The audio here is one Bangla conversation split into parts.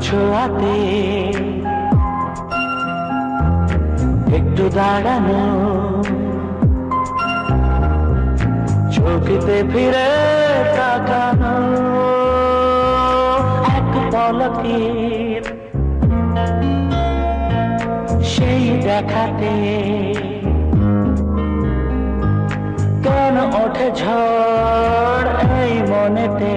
ছোঁয়াতে একটু দাঁড়ানো, চোখিতে ফিরে তাকানো, এক পলকের সেই দেখাতে। কেন ওঠে ঝড় এই মনেতে?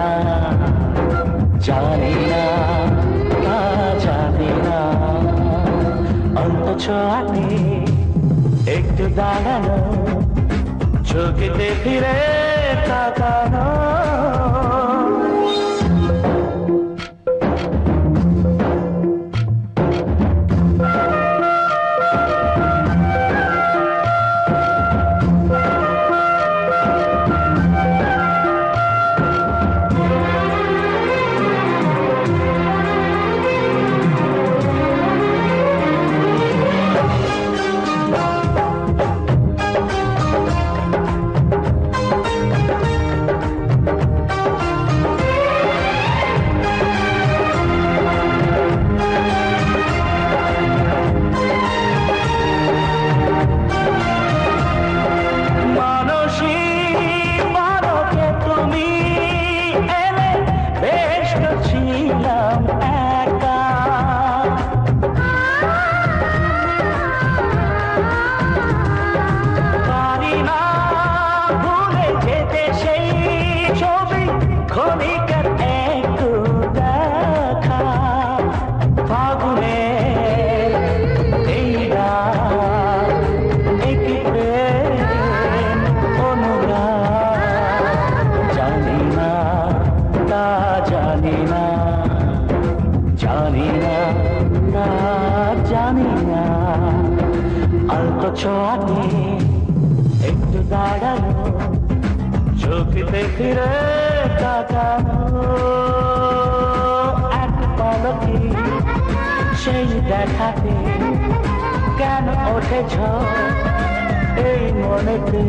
না জানি না না জানি না। অন্ত ছোঁয়াতে একটু দাঁড়ানো চোখেতে ফিরে তাকানো। শান্ত ছোঁয়াতে একটু দাঁড়ানো চোখতে ফিরে কাটানো এক পলকে সেই দেখাতে কেন ওঠেছ এই মনেতে?